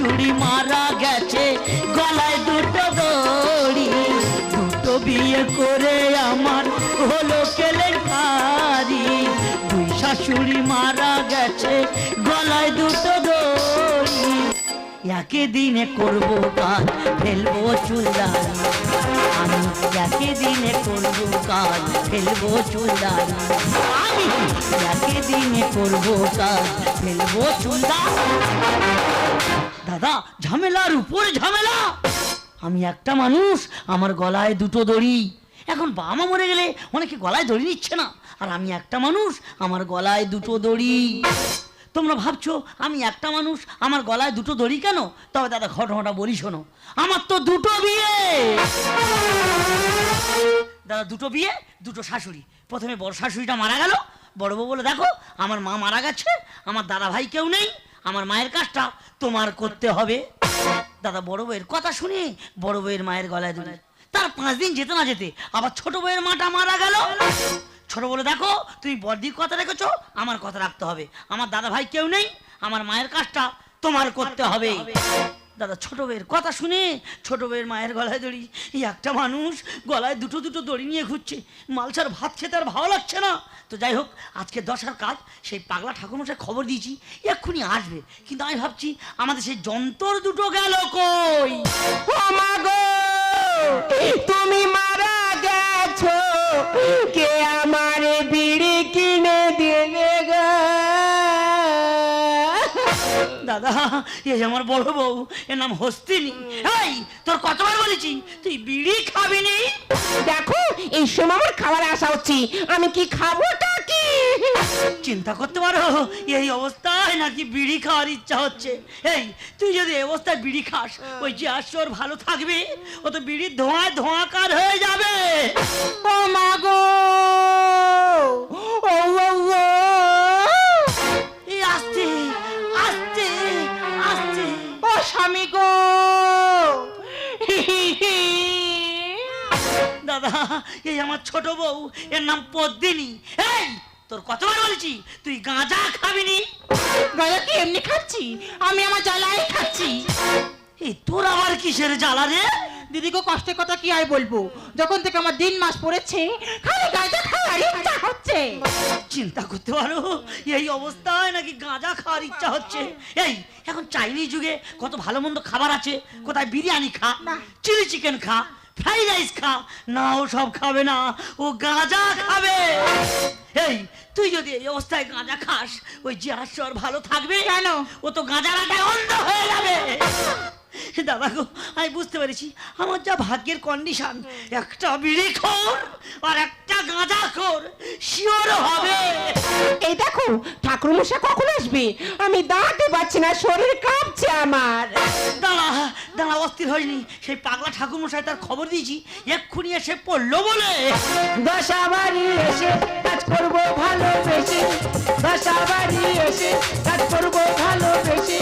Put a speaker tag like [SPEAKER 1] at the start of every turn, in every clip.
[SPEAKER 1] শাশুড়ি মারা গেছে, গলায় দুটো দড়ি। দুটো বিয়ে করে আমার হলো কেলেঙ্কারি। দুই শাশুড়ি মারা গেছে একে দিনে করব কাজ, ফেলব চুলদারি আমি একে দিনে করব কাজ, ফেলব চুলদারি আমি একে দিনে করব কাজ, ফেলব চুলদারি দাদা, ঝামেলার উপর ঝামেলা। আমি একটা মানুষ, আমার গলায় দুটো দড়ি। এখন বাবা মা মরে গেলে অনেকে গলায় দড়ি নিচ্ছে না। আর আমি একটা মানুষ, আমার গলায় দুটো দড়ি। তোমরা ভাবছ আমি একটা মানুষ? আমার গলায় দুটো দড়ি কেন? তবে দাদা, ঘটনাটা বলি শোনো। আমার তো দুটো বিয়ে! দাদা, দুটো বিয়ে, দুটো শাশুড়ি। প্রথমে বড় শাশুড়িটা মারা গেল। বড় বউ বলে, দেখো, আমার মা মারা গেছে, আমার দাদা ভাই কেউ নেই, আমার মায়ের কাজটা তোমার করতে হবে। দাদা, বড় বউয়ের কথা শুনে বড় বউয়ের মায়ের গলায় দিল তার পাঁচ দিন যেতে না যেতে আবার ছোট বউয়ের মাটা মারা গেল। ছোট বলে দেখো তুমি বড়দির কথা রেখেছো আমার কথা রাখতে হবে। আমার দাদা ভাই কেউ নেই আমার মায়ের কাজটা তোমার করতে হবে। দাদা ছোট বউয়ের কথা শুনে ছোট বউয়ের মায়ের গলায় দড়ি এই একটা মানুষ গলায় দুটো দুটো দড়ি নিয়ে ঘুরছে। মালসার ভাত খেতে আর ভালো লাগছে না। তো যাই হোক আজকে দশার কাজ সেই পাগলা ঠাকুরমশাই খবর দিয়েছি এক্ষুনি আসবে। কিন্তু আমি ভাবছি আমাদের সেই যন্ত্র দুটো গেল কই?
[SPEAKER 2] ও মা গো তুমি মারা গেছো। কে আমার বিড়ি কিনে দেবে গো?
[SPEAKER 1] দাদা এ যে আমার বড় বউ এর নাম হস্তিনী। এই তোর কতবার বলেছি তুই বিড়ি খাবি নি?
[SPEAKER 2] দেখো এই সময় আমার খাবার আসা হচ্ছে। আমি কি খাবোটা কি
[SPEAKER 1] চিন্তা করতে পারো এই অবস্থায় নাকি বিড়ি খাওয়ার ইচ্ছা হচ্ছে। এই তুই যদি এই অবস্থায় বিড়ি খাস ওই যে আসর ভালো থাকবে ও তো বিড়ির ধোঁয়ায় ধোঁয়াকার হয়ে যাবে।
[SPEAKER 2] ও মা গো! ও
[SPEAKER 1] আসতে আসতে
[SPEAKER 2] ও স্বামী গো!
[SPEAKER 1] দাদা এই আমার ছোট বউ এর নাম পদ্মিনী। এই তোর কতবার বলছি? তুই গাঁজা খাবি নি
[SPEAKER 2] গায়া কি এমনি খাচ্ছি? আমি আমার জ্বালাই খাচ্ছি।
[SPEAKER 1] এই তোর আবার কিসের জ্বালা রে?
[SPEAKER 2] দিদিকে কষ্টের কথা কি আর বলব? যখন থেকে আমার দিন মাস পড়েছে খালি গাঁজা খাওয়ার ইচ্ছা হচ্ছে।
[SPEAKER 1] চিন্তা করতে পারো? এই অবস্থায় নাকি গাঁজা খাওয়ার ইচ্ছা হচ্ছে? এই এখন চাইনিজ যুগে কত ভালো মন্দ খাবার আছে কোথায় বিরিয়ানি খা চিলি চিকেন খা ফ্রাইড রাইস খা না ও সব খাবে না ও গাঁজা খাবে। এই তুই যদি এই অবস্থায় গাঁজা খাস ওই যে আর ভালো থাকবে
[SPEAKER 2] কেন?
[SPEAKER 1] ও তো গাঁজা রাখায় অন্ধ হয়ে যাবে দাদা গো আমি বুঝতে পেরেছি। আমার যা ভাগ্যের কন্ডিশন একটা বিড়ি খোর আর একটা গাঁজা খোর শিওর হবে।
[SPEAKER 2] এই দেখো ঠাকুর মশা কখন আসবে? আমি দাঁড়াতে পারছি না শরীর কাঁপছে আমার।
[SPEAKER 1] দাঁড়া দাঁড়া অস্থির হয়নি। সেই পাগলা ঠাকুরমশাই তার খবর দিয়েছি। এক্ষুনি এসে পড়ল বলে।
[SPEAKER 2] দশা বাড়ি এসে কাজ করব ভালোবেসে। দশা বাড়ি এসে কাজ করব ভালোবেসে।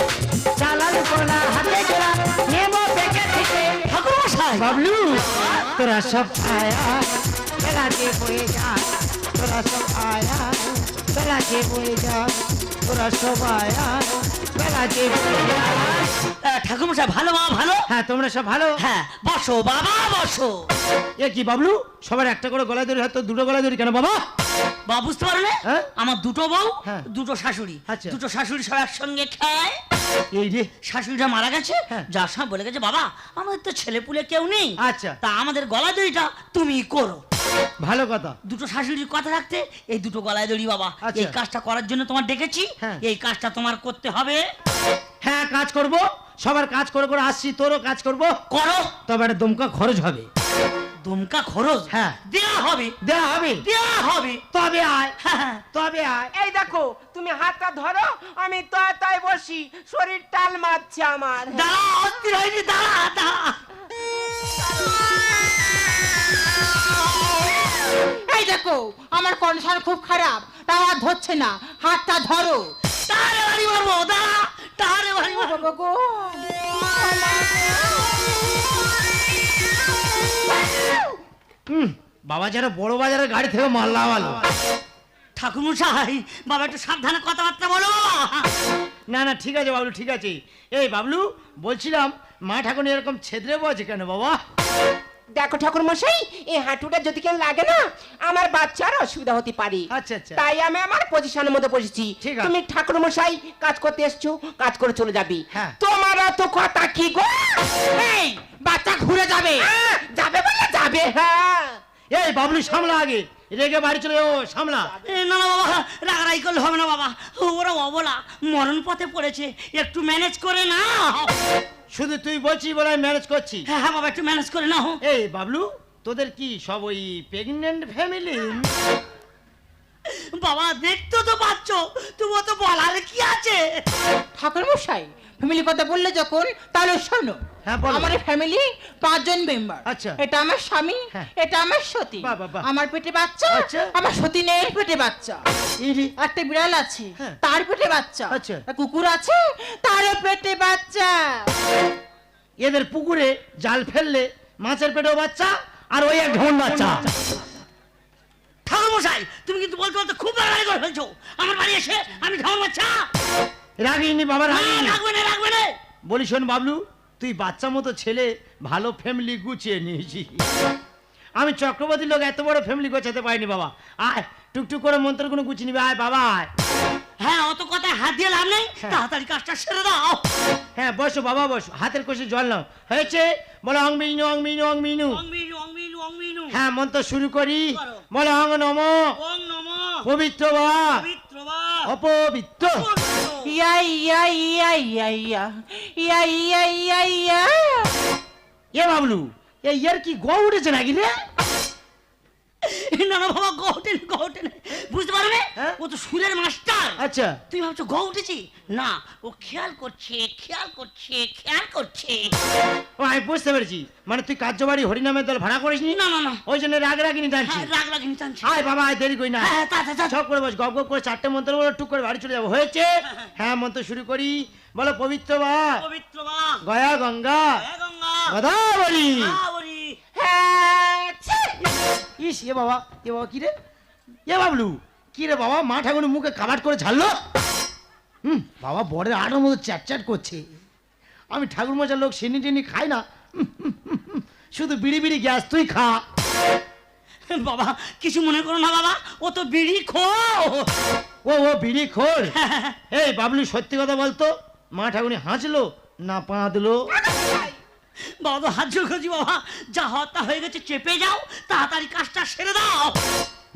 [SPEAKER 2] বাবলু তোরা সব আয়া বেলাকে বয়ে যা তোরা সব আয়া বেলাকে বয়ে যা তোরা সব বেলাকে বয়ে
[SPEAKER 1] ঠাকুরমশাই ভালো মা ভালো?
[SPEAKER 3] হ্যাঁ তোমরা সব ভালো?
[SPEAKER 1] হ্যাঁ বসো বাবা বসো।
[SPEAKER 3] এ কি বাবলু? সবার একটা করে গলায় দড়ি হয়তো দুটো গলায় দড়ি কেন বাবা?
[SPEAKER 1] বা বুঝতে পারলে?
[SPEAKER 3] হ্যাঁ?
[SPEAKER 1] আমার দুটো বউ
[SPEAKER 3] হ্যাঁ।
[SPEAKER 1] দুটো শাশুড়ি।
[SPEAKER 3] আচ্ছা।
[SPEAKER 1] দুটো শাশুড়ি সব একসঙ্গে খায়।
[SPEAKER 3] এই রে
[SPEAKER 1] শাশুড়িটা মারা গেছে
[SPEAKER 3] হ্যাঁ।
[SPEAKER 1] যার সময় বলে গেছে বাবা আমাদের তো ছেলে পুলে কেউ নেই।
[SPEAKER 3] আচ্ছা।
[SPEAKER 1] তা আমাদের গলা দড়িটা তুমি করো।
[SPEAKER 3] ভালো কথা।
[SPEAKER 1] দুটো শাশুড়ির কথা রাখতে এই দুটো গলায় দড়ি বাবা।
[SPEAKER 3] আচ্ছা।
[SPEAKER 1] এই কাজটা করার জন্য তোমার ডেকেছি
[SPEAKER 3] হ্যাঁ।
[SPEAKER 1] এই কাজটা তোমার করতে হবে।
[SPEAKER 3] হ্যাঁ কাজ করব। সবার কাজ করে করে আসছি তোরও কাজ করব।
[SPEAKER 1] করো।
[SPEAKER 3] তবে একটা দমকা খরচ হবে।
[SPEAKER 1] দমকা খরচ?
[SPEAKER 3] হ্যাঁ।
[SPEAKER 1] দেয়া হবে।
[SPEAKER 3] দেওয়া হবে।
[SPEAKER 1] দেয়া হবে।
[SPEAKER 3] তবে আয়।
[SPEAKER 1] হ্যাঁ
[SPEAKER 3] তবে আয়।
[SPEAKER 2] এই দেখো তুমি হাতটা ধরো আমি তো তাই বসি। শরীর টাল মারছে আমার।
[SPEAKER 1] দাঁড়া অস্থির হয়নি দাঁড়া। দাঁড়া।
[SPEAKER 2] এই দেখো আমার কন্ডিশন খুব খারাপ তাও আর ধরছে না হাতটা ধরো।
[SPEAKER 1] তারে বাড়ি মারবো দাঁড়া তারে বাড়ি মারবো।
[SPEAKER 2] বাবা গো।
[SPEAKER 3] বাবা যেন বড় বাজারের গাড়ি থেকে মাল লাগালো
[SPEAKER 1] ঠাকুমশাই বাবা একটু সাবধানে কথাবার্তা বলো।
[SPEAKER 3] না না ঠিক আছে বাবলু ঠিক আছে। এই বাবলু বলছিলাম মা ঠাকুর এরকম ছেদরে বলছে কেন বাবা?
[SPEAKER 2] দেখো ঠাকুর মশাই এই হাঁটুটা যদি কেন লাগে না আমার বাচ্চার অসুবিধা হতে পারে।
[SPEAKER 3] আচ্ছা, আচ্ছা।
[SPEAKER 2] তাই আমি আমার পজিশনের মধ্যে বসেছি। তুমি ঠাকুর মশাই কাজ করতে এসছো কাজ করে চলে যাবি।
[SPEAKER 3] হ্যাঁ।
[SPEAKER 2] তোমার তো কথা কি গো? এই বাচ্চা ঘুরে যাবে। যাবে বলে যাবে। হ্যাঁ।
[SPEAKER 3] এই বাবলু সামলা আগে। রেগে বাড়ি চলে যাব সামলা।
[SPEAKER 1] এ, না না বাবা রাগারাই করলে হবে না বাবা। ওরা অবলা মরণ পথে পড়েছে। একটু ম্যানেজ করে না
[SPEAKER 3] শুধু তুই বলছি বলে ম্যানেজ করছি?
[SPEAKER 1] হ্যাঁ হ্যাঁ বাবা একটু ম্যানেজ করে নাও।
[SPEAKER 3] এই বাবলু তোদের কি সব ওই প্রেগনেন্ট ফ্যামিলি
[SPEAKER 1] বাবা দেখতো তো পাচ্ছ তবুও তো বলার কি আছে?
[SPEAKER 4] ঠাকুর মশাই ফ্যামিলি কথা বললে যখন তাহলে শোনো।
[SPEAKER 3] হ্যাঁ, বলো।
[SPEAKER 4] আমার ফ্যামিলি পাঁচজন মেম্বার
[SPEAKER 3] আচ্ছা।
[SPEAKER 4] এটা আমার স্বামী
[SPEAKER 3] হ্যাঁ।
[SPEAKER 4] এটা আমার সতী
[SPEAKER 3] বাহ, বাহ, বাহ।
[SPEAKER 4] আমার পেটে বাচ্চা
[SPEAKER 3] আচ্ছা।
[SPEAKER 4] আমার সতী নেই পেটে বাচ্চা
[SPEAKER 3] ইরি
[SPEAKER 4] একটা বিড়াল আছে
[SPEAKER 3] হ্যাঁ।
[SPEAKER 4] তার পেটে বাচ্চা
[SPEAKER 3] আচ্ছা।
[SPEAKER 4] একটা কুকুর আছে তারও পেটে বাচ্চা
[SPEAKER 3] এদের পুকুরে জাল ফেললে মাছের পেটেও বাচ্চা আর ওই এক ঢোন বাচ্চা
[SPEAKER 1] ঠাকুর মশাই তুমি কিন্তু বলতে বলতে খুব বাড়াবাড়ি করে ফেলছো আমার বাড়ি এসে আমি ধান বাচ্চা
[SPEAKER 3] রাগিনি বাবা
[SPEAKER 1] না,
[SPEAKER 3] রাগিনি
[SPEAKER 1] রাখবে না রাখবে না
[SPEAKER 3] বলি শোন বাবলু তুই বাচ্চা মতো ছেলে ভালো ফ্যামিলি গুছিয়ে নিয়েছি। আমি চক্রবর্তী লোক এত বড় ফ্যামিলি গোছাতে পারিনি বাবা। আয় টুকটুক করে মন্ত্র কোনো গুছিয়ে নিবি আয় বাবা আয়।
[SPEAKER 1] হ্যাঁ অত কথায় হাত দিয়ে লাভ নেই?
[SPEAKER 3] হ্যাঁ।
[SPEAKER 1] তাড়াতাড়ি কাজটা সেরে দাও।
[SPEAKER 3] হ্যাঁ বসো বাবা বসো। হাতের কষে জল নাও। হয়েছে? বলো অং মিনু অং মিনু অং মিনু।
[SPEAKER 1] অং মিনু অং মিনু
[SPEAKER 3] হ্যাঁ মন্ত্র শুরু করি। বলো অং নম।
[SPEAKER 1] নম।
[SPEAKER 3] পবিত্র।
[SPEAKER 1] বা
[SPEAKER 3] অপবিত্র।
[SPEAKER 4] ইয়া ইয়া ইয়া ইয়া ইয়া। ইয়া ইয়া ইয়া ইয়া।
[SPEAKER 3] এ বাবলু এই ইয়ার কি গো উঠেছে নাকি রে?
[SPEAKER 1] না না বাবা গৌটে গৌটে বুঝতে পারবে?
[SPEAKER 3] হ্যাঁ?
[SPEAKER 1] ও তো সুরের মাস্টার।
[SPEAKER 3] আচ্ছা।
[SPEAKER 1] তুই ভাবছ গৌ উঠেছি? না ও খেয়াল করছে খেয়াল করছে খেয়াল করছে।
[SPEAKER 3] ও আমি বুঝতে পেরেছি। মানে তুই কার্যবাড়ি হরিনামের দল ভাড়া করিস নি?
[SPEAKER 1] না না না।
[SPEAKER 3] ওই জন্য রাগ রাগিনি টানছি
[SPEAKER 1] হ্যাঁ, রাগ রাগিনি টানছে।
[SPEAKER 3] আয় বাবা আয় দেরি করি না।
[SPEAKER 1] হ্যাঁ।
[SPEAKER 3] সব করে বস গপ গপ করে চারটে মন্ত্র বলো টুক করে বাড়ি চলে যাব। হয়েছে? হ্যাঁ মন্ত্র শুরু করি। বলো পবিত্র বা?
[SPEAKER 1] পবিত্র বা?
[SPEAKER 3] গয়া গঙ্গা
[SPEAKER 1] গঙ্গা।
[SPEAKER 3] গদাবরী।
[SPEAKER 2] হ্যাঁ।
[SPEAKER 3] ইস এ বাবা এ বাবা কি রে? এ বাবলু কি রে বাবা মা ঠাকুরের মুখে কাবাট করে ঝাড়লো? হুম বাবা বড়ের আটার মতো চ্যাট করছে। আমি ঠাকুর মজার লোক সেনি টেনি খাই না। শুধু বিড়ি বিড়ি গ্যাস তুই খা।
[SPEAKER 1] বাবা কিছু মনে করো না বাবা ও তো বিড়ি খো
[SPEAKER 3] ও ও বিড়ি খোর এই বাবলু সত্যি কথা বলতো মা ঠাকুরি হাসলো না পা পাঁদলো।
[SPEAKER 1] বাবা হাত করছি বাবা। যা তা হয়ে গেছে চেপে যাও তাড়াতাড়ি কাজটা সেরে দাও।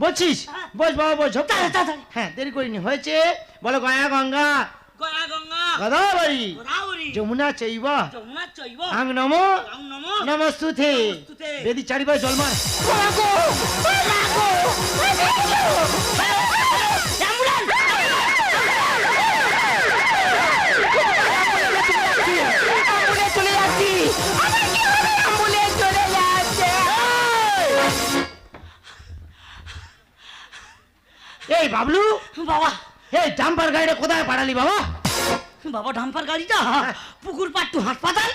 [SPEAKER 3] বলছিস? বস বাবা বস
[SPEAKER 1] তাড়াতাড়ি।
[SPEAKER 3] হ্যাঁ দেরি করিনি হয়েছে। বলো গয়া গঙ্গা। গদাবরী। যমুনা চৈবা। আং নম। নমস্তুতে। বেদি চারিবার জলমার এই বাবলু।
[SPEAKER 1] বাবা।
[SPEAKER 3] এই ডাম্পার গাড়িটা কোথায় পাঠালি বাবা?
[SPEAKER 1] বাবা ডাম্পার গাড়িটা? পুকুর পাট্টু হাসপাতাল।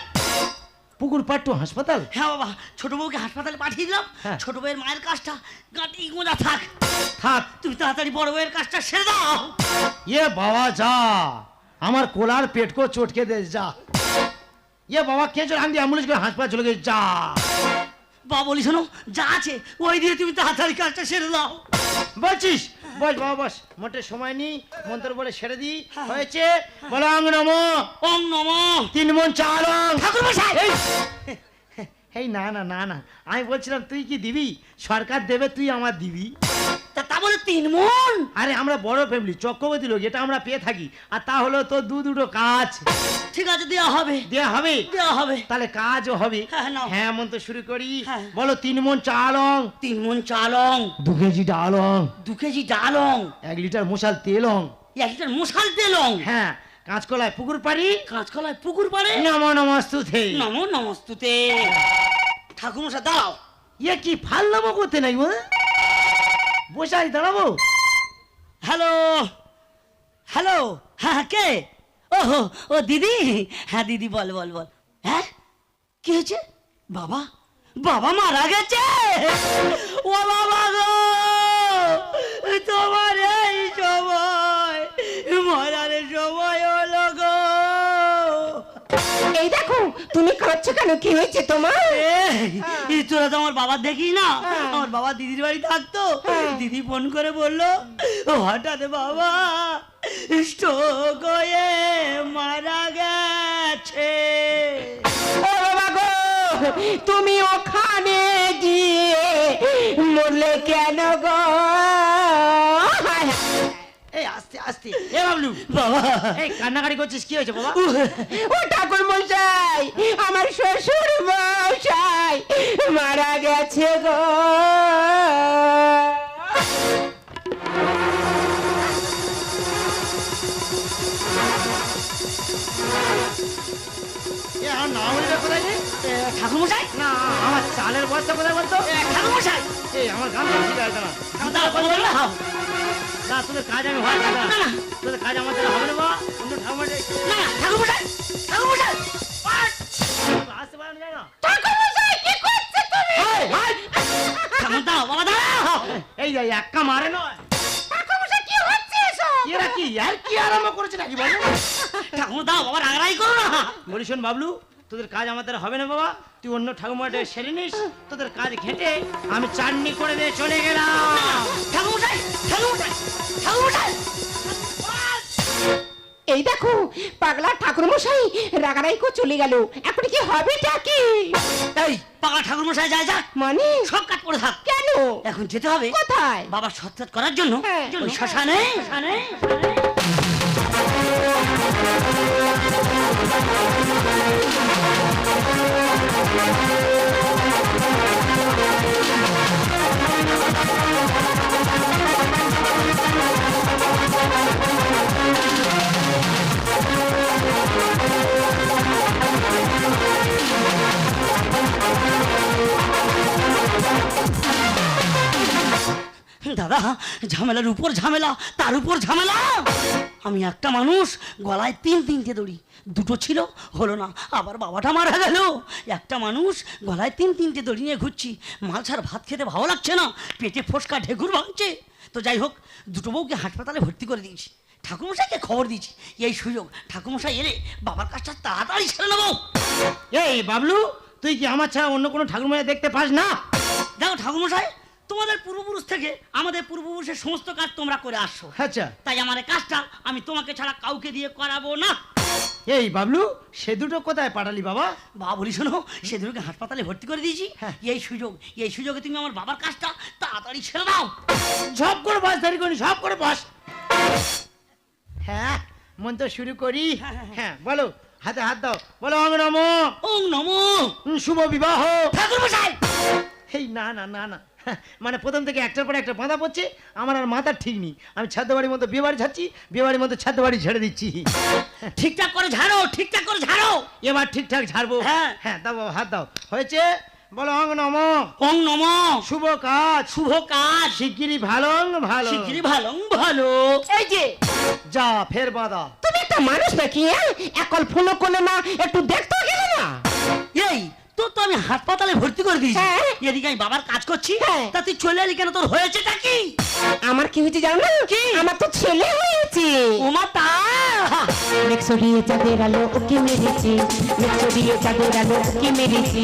[SPEAKER 3] পুকুর পাট্টু হাসপাতাল?
[SPEAKER 1] হ্যাঁ বাবা ছোট বউকে হাসপাতালে পাঠিয়ে দিলাম
[SPEAKER 3] হ্যাঁ।
[SPEAKER 1] ছোট বউয়ের মায়ের কাজটা গাঁটি গোঁজা থাক।
[SPEAKER 3] থাক।
[SPEAKER 1] তুমি তাড়াতাড়ি বড় বউয়ের কাজটা সেরে দাও।
[SPEAKER 3] ইয়ে বাবা যা। আমার কোলার পেট কো চটকে দে যা। ইয়ে বাবা কে চল আমি অ্যাম্বুলেন্স করে হাসপাতাল চলে গেছি যা।
[SPEAKER 1] বাবা বলি শোনো যা আছে ওই দিয়ে তুমি তাড়াতাড়ি কাজটা সেরে দাও।
[SPEAKER 3] বলছিস? বস বাবা বস মোটে সময় নেই মন্ত্র বলে ছেড়ে দিই। হয়েছে? বলাং আং নম।
[SPEAKER 1] অং নম।
[SPEAKER 3] তিন মন চার
[SPEAKER 1] ঠাকুর মশাই
[SPEAKER 3] এই না না না না। আমি বলছিলাম তুই কি দিবি? সরকার দেবে তুই আমার দিবি?
[SPEAKER 1] তা তা বলে তিন মন?
[SPEAKER 3] আরে আমরা বড় ফ্যামিলি চক্রবর্তী লোক এটা আমরা পেয়ে থাকি। আর তা হলো তোর দু দুটো কাজ।
[SPEAKER 1] ঠিক আছে দেওয়া হবে।
[SPEAKER 3] দেয়া হবে?
[SPEAKER 1] দেওয়া হবে।
[SPEAKER 3] তাহলে কাজও হবে।
[SPEAKER 1] হ্যাঁ, নাও।
[SPEAKER 3] হ্যাঁ মন তো শুরু করি।
[SPEAKER 1] হ্যাঁ।
[SPEAKER 3] বলো তিন মন চালং
[SPEAKER 1] তিন মন চালং
[SPEAKER 3] দু কেজি ডালং
[SPEAKER 1] দু কেজি ডালং
[SPEAKER 3] এক লিটার মশাল তেলং
[SPEAKER 1] এক লিটার মশাল তেলং
[SPEAKER 3] হ্যাঁ কাঁচকলায় পুকুর পাড়ি।
[SPEAKER 1] কাঁচকলায় পুকুর পাড়ে।
[SPEAKER 3] নম নমস্তু থে
[SPEAKER 1] নমো নমস্তুতে। ঠাকুর মশাই দাও
[SPEAKER 3] ইয়ে কি ফাল নামো করতে নাই বসাই দাঁড়াবো?
[SPEAKER 1] হ্যালো হ্যালো হ্যাঁ কে? ও ও দিদি? হ্যাঁ দিদি বল বল বল। হ্যাঁ? কি হয়েছে? বাবা বাবা মারা গেছে? ও বাবা গো তোমার
[SPEAKER 2] তুমি কাঁদছো কেন? কি হয়েছে তোমার?
[SPEAKER 1] এই, এই তোরা তো আমার বাবা দেখি না।
[SPEAKER 2] হ্যাঁ।
[SPEAKER 1] আমার বাবা দিদির বাড়ি থাকতো।
[SPEAKER 2] হ্যাঁ।
[SPEAKER 1] দিদি ফোন করে বলল "ও, হঠাৎ বাবা স্ট্রোক হয়ে মারা গেছে।
[SPEAKER 2] ও বাবা গো তুমি ওখানে গিয়ে মরলে কেন গো?
[SPEAKER 3] আস্তে এ বাবলু
[SPEAKER 1] বাবা।
[SPEAKER 3] এই কান্নাকাটি করছিস কি হয়েছে বাবা?
[SPEAKER 2] ও ঠাকুর মশাই আমার শ্বশুর মশাই মারা গেছে গো।
[SPEAKER 1] ঠাকুর মশাই?
[SPEAKER 3] না আমার চালের বস্তা কোথায় বলতো?
[SPEAKER 1] ঠাকুর মশাই।
[SPEAKER 3] আমার গান ঠিক আছে না। না তোদের কাজ আমি হয় না। তোদের কাজ আমার দ্বারা হবে না বাবা। অন্য ঠাকুমা
[SPEAKER 1] না না, ঠাকুর মশাই ঠাকুর মশাই
[SPEAKER 3] আসতে পারে না জানো?
[SPEAKER 1] ঠাকুর দাও বাবা দাঁড়াও।
[SPEAKER 3] এই যে একা মারে নয়। এরা কি আর কি আরম্ভ করেছে নাকি বল?
[SPEAKER 1] ঠাকুর দাও বাবা রাগরাই করো না।
[SPEAKER 3] বলি শোন বাবলু তোদের কাজ আমাদের হবে না বাবা। তুই অন্য ঠাকুমাটা সেরে নিস তোদের কাজ ঘেটে আমি চাটনি করে দিয়ে চলে গেলাম।
[SPEAKER 2] এই দেখো পাগলা ঠাকুর মশাই রাগারাই কো চলে গেল। এখন কি হবে কি?
[SPEAKER 1] এই পাকা ঠাকুর মশাই যায় যাক
[SPEAKER 2] মানে?
[SPEAKER 1] সব কাজ করে থাক।
[SPEAKER 2] কেন?
[SPEAKER 1] এখন যেতে হবে।
[SPEAKER 2] কোথায়?
[SPEAKER 1] বাবা সৎ করার জন্য।
[SPEAKER 2] হ্যাঁ।
[SPEAKER 1] ওই শ্মশানে শ্মশানে। ঝামেলার উপর ঝামেলা তার উপর ঝামেলা। আমি একটা মানুষ গলায় তিন তিনটে দড়ি। দুটো ছিল হলো না আবার বাবাটা মারা গেল। একটা মানুষ গলায় তিন তিনটে দড়ি নিয়ে ঘুরছি। মাল ছাড়া ভাত খেতে ভালো লাগছে না পেটে ফোসকা ঢেকুর ভাঙছে। তো যাই হোক দুটো বউকে হাসপাতালে ভর্তি করে দিয়েছি। ঠাকুরমশাইকে খবর দিয়েছি এই সুযোগ। ঠাকুরমশাই এলে বাবার কাজটা তাড়াতাড়ি ছেড়ে নেব।
[SPEAKER 3] এই বাবলু তুই কি আমার ছাড়া অন্য কোনো ঠাকুরমায় দেখতে পাস না?
[SPEAKER 1] দেখো ঠাকুরমশাই তোমাদের পূর্বপুরুষ থেকে আমাদের পূর্বপুরুষের সমস্ত কাজ তোমরা করে আসছো
[SPEAKER 3] আচ্ছা।
[SPEAKER 1] তাই আমার এই কাজটা আমি তোমাকে ছাড়া কাউকে দিয়ে করাবো না।
[SPEAKER 3] এই বাবলু সে দুটো কোথায় পাঠালি বাবা?
[SPEAKER 1] বাবা বলি শোনো সে দুটোকে হাসপাতালে ভর্তি করে দিয়েছি।
[SPEAKER 3] হ্যাঁ।
[SPEAKER 1] এই সুযোগ এই সুযোগে তুমি আমার বাবার কাজটা তাড়াতাড়ি ছেড়ে দাও।
[SPEAKER 3] সব করে বস দাঁড়ি করি সব করে বস। হ্যাঁ মন তো শুরু করি। হ্যাঁ বলো হাতে হাত দাও। বলো অঙ্গ নম।
[SPEAKER 1] ওং নমো।
[SPEAKER 3] শুভ বিবাহ।
[SPEAKER 1] ঠাকুর মশাই
[SPEAKER 3] এই না না না না। মানে প্রথম থেকে একটার পর একটা বাঁধা পড়ছে আমার আর মাথার ঠিক নেই। আমি ছাদ্য বাড়ির মতো বিয়ে বাড়ি ছাড়ছি বিয়ে বাড়ির মতো ছাদ্য বাড়ি ছেড়ে দিচ্ছি।
[SPEAKER 1] ঠিকঠাক করে ঝাড়ো ঠিকঠাক করে ঝাড়ো।
[SPEAKER 3] এবার ঠিকঠাক ঝাড়বো।
[SPEAKER 1] হ্যাঁ।
[SPEAKER 3] হ্যাঁ দাও বাবা, হাত দাও। হয়েছে? বলো অং নম।
[SPEAKER 1] ওং নমো।
[SPEAKER 3] শুভ কাজ।
[SPEAKER 1] শুভ কাজ।
[SPEAKER 3] শিগগিরি ভালো ভালো।
[SPEAKER 1] শিগগিরি ভালো ভালো।
[SPEAKER 2] এই যে।
[SPEAKER 3] যা ফের বাঁধা।
[SPEAKER 2] তুমি একটা মানুষ নাকি হ্যাঁ? একল ফোনও করলে না একটু দেখতে গেলে না?
[SPEAKER 1] এই তোর তো আমি হাসপাতালে ভর্তি করে দিয়েছি।
[SPEAKER 2] হ্যাঁ।
[SPEAKER 1] এদিকে আমি বাবার কাজ করছি।
[SPEAKER 2] হ্যাঁ।
[SPEAKER 1] তা তুই চলে এলি কেন? তোর হয়েছেটা কি?
[SPEAKER 2] আমার কি হয়েছে জানো? না
[SPEAKER 1] কি?
[SPEAKER 2] আমার তো ছেলে হয়েছে।
[SPEAKER 1] ওমা তা?
[SPEAKER 2] মেঘ সরিয়ে চাঁদের আলো ওকে মেরেছে। সরিয়ে চাঁদের আলো ওকে মেরেছে।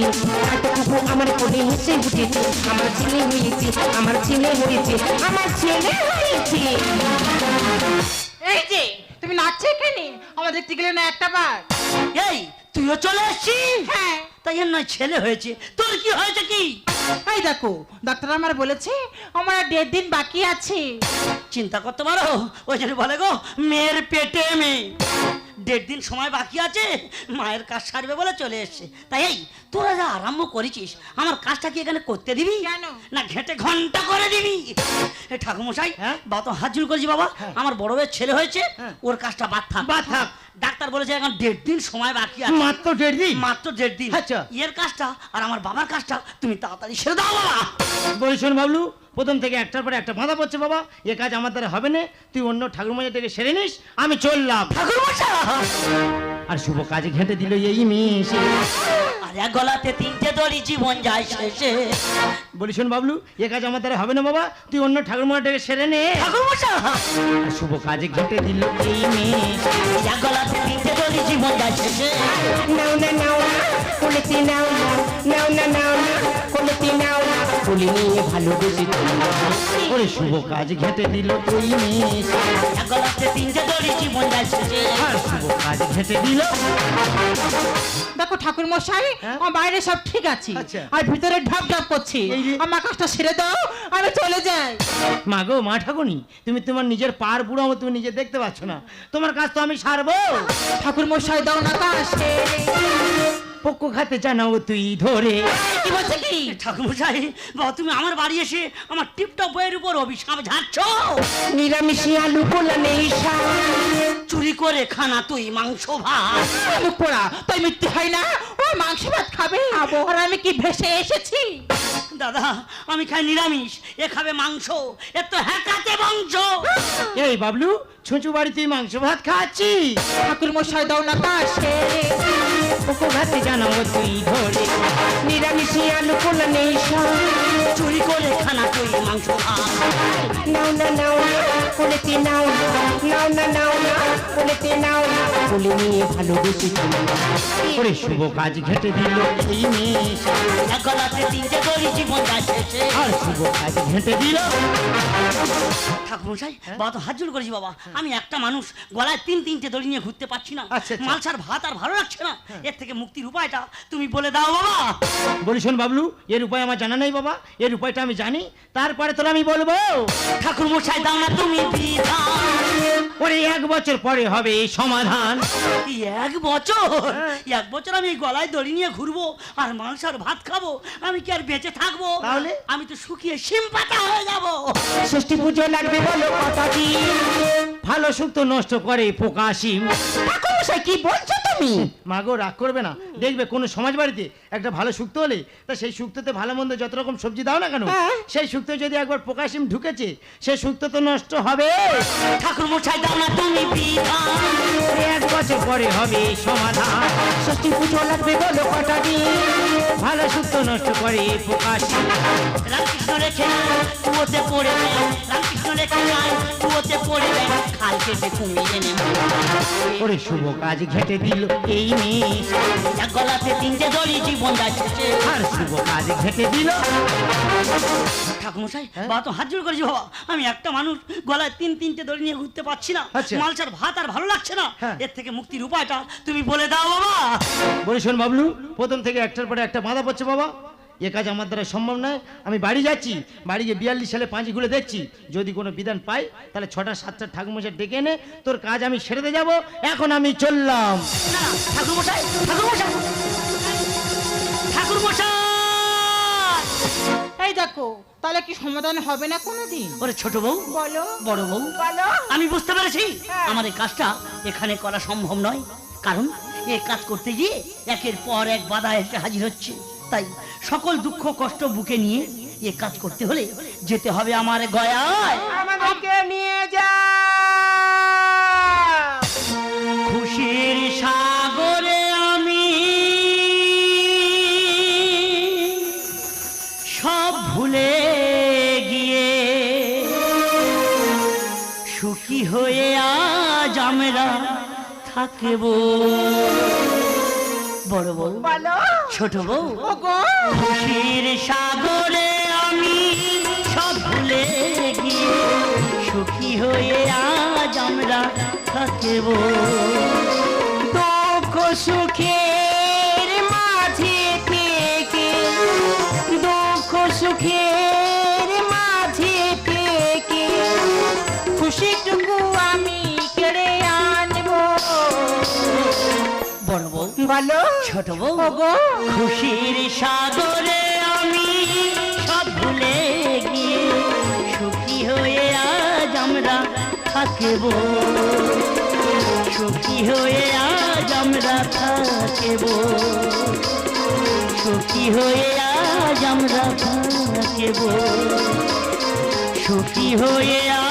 [SPEAKER 2] আমার কোলে হেসে উঠেছে। আমার ছেলে হয়েছে আমার ছেলে হয়েছে আমার ছেলে হয়েছে।
[SPEAKER 4] এই যে তুমি নাচছো এখানে? আমার দেখতে গেলে না একটা বার।
[SPEAKER 1] এই তুইও চলে এসছিস
[SPEAKER 4] হ্যাঁ।
[SPEAKER 1] তাই এর নয় ছেলে হয়েছে। তোর কি হয়েছে কি?
[SPEAKER 4] এই দেখো ডাক্তার আমার বলেছে আমার দেড় দিন বাকি আছে।
[SPEAKER 1] চিন্তা করতে পারো? ওই জন্য বলে গো মেয়ের পেটে মেয়ে দেড় দিন সময় বাকি আছে মায়ের কাজ সারবে বলে চলে এসছে তাই এই তোরা যা আরম্ভ করেছিস আমার কাজটা কি এখানে করতে দিবি? না ঘেটে ঘণ্টা করে দিবি ঠাকুমশাই
[SPEAKER 3] হ্যাঁ?
[SPEAKER 1] বা তো হাত জুল করেছি বাবা
[SPEAKER 3] হ্যাঁ।
[SPEAKER 1] আমার বড় মেয়ের ছেলে হয়েছে
[SPEAKER 3] হ্যাঁ।
[SPEAKER 1] ওর কাজটা বাদ থাক
[SPEAKER 3] বাদ থাক।
[SPEAKER 1] ডাক্তার বলেছে এখন দেড় দিন সময় বাকি আছে
[SPEAKER 3] মাত্র দেড় দিন
[SPEAKER 1] মাত্র দেড় দিন
[SPEAKER 3] আচ্ছা।
[SPEAKER 1] এর কাজটা আর আমার বাবার কাজটা তুমি তাড়াতাড়ি সেরে দাও বাবা
[SPEAKER 3] বলি শোন বাবলু প্রথম থেকে একটার পরে একটা বাঁধা পড়ছে বাবা এ কাজ আমার দ্বারা হবে না তুই অন্য ঠাকুরমাজা থেকে সেরে নিস আমি চললাম।
[SPEAKER 1] ঠাকুর
[SPEAKER 3] আর শুভ কাজে ঘেঁটে দিল এই এসে
[SPEAKER 1] আর এক গলাতে তিনটে দড়ি জীবন যায় শেষে।
[SPEAKER 3] বলি শোন বাবলু এ কাজ আমার দ্বারা হবে না বাবা তুই অন্য সেরে নে।
[SPEAKER 1] ঠাকুরমশাই!
[SPEAKER 3] আর শুভ কাজে ঘেটে দিল এই মেয়ে
[SPEAKER 1] এক গলাতে তিনটে দড়ি জীবন যায় শেষে।
[SPEAKER 2] নাও না নাও না কুলিতি নাও না নাও না নাও না। কুলিতি নাও না নিয়ে ভালোবেসে
[SPEAKER 3] ওরে শুভ কাজ ঘেটে দিল
[SPEAKER 1] গলাতে তিনটে দড়ি জীবন
[SPEAKER 3] আর শুভ কাজ ঘেটে দিল।
[SPEAKER 4] দেখো ঠাকুর মশাই
[SPEAKER 3] হ্যাঁ?
[SPEAKER 4] আমার বাইরে সব ঠিক আছে।
[SPEAKER 3] আচ্ছা।
[SPEAKER 4] আর ভিতরে ঢপ ঢপ করছে। আমার কাজটা সেরে দাও আমি চলে যাই।
[SPEAKER 3] মা গো মা ঠাকুনি তুমি তোমার নিজের পার বুড়ো আমার তুমি নিজে দেখতে পাচ্ছ না। তোমার কাজ তো আমি সারবো।
[SPEAKER 4] ঠাকুর মশাই দাও না কাজ।
[SPEAKER 3] পক্ষ খাতে জানাও তুই ধরে।
[SPEAKER 1] কি বলছে কি? ঠাকুর ঠাকুরমশাই বাবা তুমি আমার বাড়ি এসে আমার টিপটপ বইয়ের উপর অভিশাপ ঝাড়ছ?
[SPEAKER 2] নিরামিষি আলু কোলা নেই
[SPEAKER 1] চুরি করে খানা তুই মাংস ভাত।
[SPEAKER 4] পোড়া তাই মিথ্যে হয় না? ও মাংস ভাত খাবে। আর আমি কি ভেসে এসেছি?
[SPEAKER 1] দাদা আমি খাই নিরামিষ এ খাবে মাংস এ তো হ্যাকাতে মাংস
[SPEAKER 3] এই বাবলু ছুঁচু বাড়ি তুই মাংস ভাত খাচ্ছি
[SPEAKER 4] ঠাকুর মশাই দাও না সেরে।
[SPEAKER 3] পক্ষ খাতে জানাও তুই ধরে।
[SPEAKER 2] নিরামিষি আলু পোলা নেই
[SPEAKER 1] চুরি করে খানা তুই মাংস
[SPEAKER 2] নাও না নাও না কুলিতি নাও নাও না নাও না কুলিতি নাও না। কুলি নিয়ে ভালোবেসে
[SPEAKER 3] ওরে শুভ কাজ ঘেটে দিল এই মেয়ে।
[SPEAKER 1] গলাতে তিনটে দড়ি জীবন শেষে।
[SPEAKER 3] আর শুভ কাজ দিল।
[SPEAKER 1] ঠাকুরমশাই বাবা তো হাত জোর করেছি বাবা। আমি একটা মানুষ গলায় তিন তিনটে দড়ি নিয়ে ঘুরতে পারছি না।
[SPEAKER 3] আচ্ছা, আচ্ছা।
[SPEAKER 1] মালসার ভাত আর ভালো লাগছে না। এর থেকে মুক্তির উপায়টা তুমি বলে দাও বাবা।
[SPEAKER 3] বলি শোন বাবলু এর উপায় আমার জানা নেই বাবা। এর উপায়টা আমি জানি। তারপরে তোর আমি বলব।
[SPEAKER 1] ঠাকুর মশাই দাও না তুমি
[SPEAKER 3] ওরে এক বছর পরে হবে এই সমাধান।
[SPEAKER 1] এক বছর? এক বছর আমি গলায় দড়ি নিয়ে ঘুরবো আর মাংসার ভাত খাব। আমি কি আর বেঁচে থাকব
[SPEAKER 3] তাহলে?
[SPEAKER 1] আমি তো শুকিয়ে শিম পাতা হয়ে যাব।
[SPEAKER 2] ষষ্ঠী পুজো লাগবে বলো কথা কি?
[SPEAKER 3] ভালো সুখ তো নষ্ট করে পোকা
[SPEAKER 2] শিম। কি বলছো তুমি
[SPEAKER 3] মাগো রাগ করবে না। দেখবে কোনো সমাজ বাড়িতে একটা ভালো শুক্তো হলে তা সেই শুক্তোতে ভালো মন্দ যত রকম সবজি দাও না কেন
[SPEAKER 2] হ্যাঁ।
[SPEAKER 3] সেই শুক্তো যদি একবার পোকা সিম ঢুকেছে সেই শুক্তো তো নষ্ট হবে।
[SPEAKER 1] ঠাকুর মশাই দাও না তুমি বিধান।
[SPEAKER 3] এক বছর পরে হবে সমাধান।
[SPEAKER 2] ষষ্ঠী পুজো লাগবে বলো কথা কি
[SPEAKER 3] ভালো শুক্তো নষ্ট করে সিম
[SPEAKER 1] রামকৃষ্ণ রেখে কুয়োতে পড়ে রামকৃষ্ণ রেখে কুয়োতে পড়ে দেয় কুমিয়ে
[SPEAKER 3] ওরে শুভ কাজ ঘেটে দিল এই মেয়ে
[SPEAKER 1] গলাতে তিনটে দড়ি জীবন যাচ্ছে
[SPEAKER 3] আর শুভ কাজ ঘেটে দিল।
[SPEAKER 1] ঠাকুমশাই
[SPEAKER 3] হ্যাঁ?
[SPEAKER 1] বা তো হাত জোর করেছি বাবা। আমি একটা মানুষ গলায় তিন তিনটে দড়ি নিয়ে ঘুরতে পারছি না।
[SPEAKER 3] আচ্ছা।
[SPEAKER 1] মালসার ভাত আর ভালো লাগছে না।
[SPEAKER 3] হ্যাঁ।
[SPEAKER 1] এর থেকে মুক্তির উপায়টা তুমি বলে দাও বাবা।
[SPEAKER 3] বলি শোন বাবলু প্রথম থেকে একটার পরে একটা বাধা পড়ছে বাবা। এ কাজ আমার দ্বারা সম্ভব নয়। আমি বাড়ি যাচ্ছি বাড়ি গিয়ে বিয়াল্লিশ সালে পাঁচগুলো দেখছি। যদি কোনো বিধান পাই তাহলে ছটা সাতটা ঠাকুমশাই ডেকে এনে তোর কাজ আমি ছেড়ে দিয়ে যাব। এখন আমি চললাম।
[SPEAKER 1] ঠাকুরমশাই ঠাকুরমশাই। ঠাকুরমশাই!
[SPEAKER 4] এই দেখো তাহলে কি সমাধান হবে না কোনোদিন?
[SPEAKER 1] ওরে ছোট বউ
[SPEAKER 2] বলো
[SPEAKER 1] বড় বউ
[SPEAKER 2] বলো।
[SPEAKER 1] আমি বুঝতে পেরেছি।
[SPEAKER 2] হ্যাঁ।
[SPEAKER 1] আমার এই কাজটা এখানে করা সম্ভব নয়। কারণ এ কাজ করতে গিয়ে একের পর এক বাধা এসে হাজির হচ্ছে। তাই সকল দুঃখ কষ্ট বুকে নিয়ে এ কাজ করতে হলে যেতে হবে আমার গয়ায়।
[SPEAKER 2] আমাদেরকে নিয়ে যা।
[SPEAKER 1] খুশির সাগরে আমি সব ভুলে গিয়ে সুখী হয়ে আজ আমরা থাকব। বড় বউ
[SPEAKER 2] বলো।
[SPEAKER 1] ছোট বউ। খুশির সাগরে আমি সব ভুলে গিয়ে সুখী হয়ে আজ আমরা থাকব।
[SPEAKER 2] দুঃখ সুখের মাঝে থেকে দুঃখ সুখের বলো
[SPEAKER 1] ছোট বউ। খুশির সাগরে আমি সব ভুলে গিয়ে সুখী হয়ে আজ আমরা থাকব। সুখী হয়ে আজ আমরা থাকব। সুখী হয়ে আজ আমরা থাকব। সুখী হয়ে আজ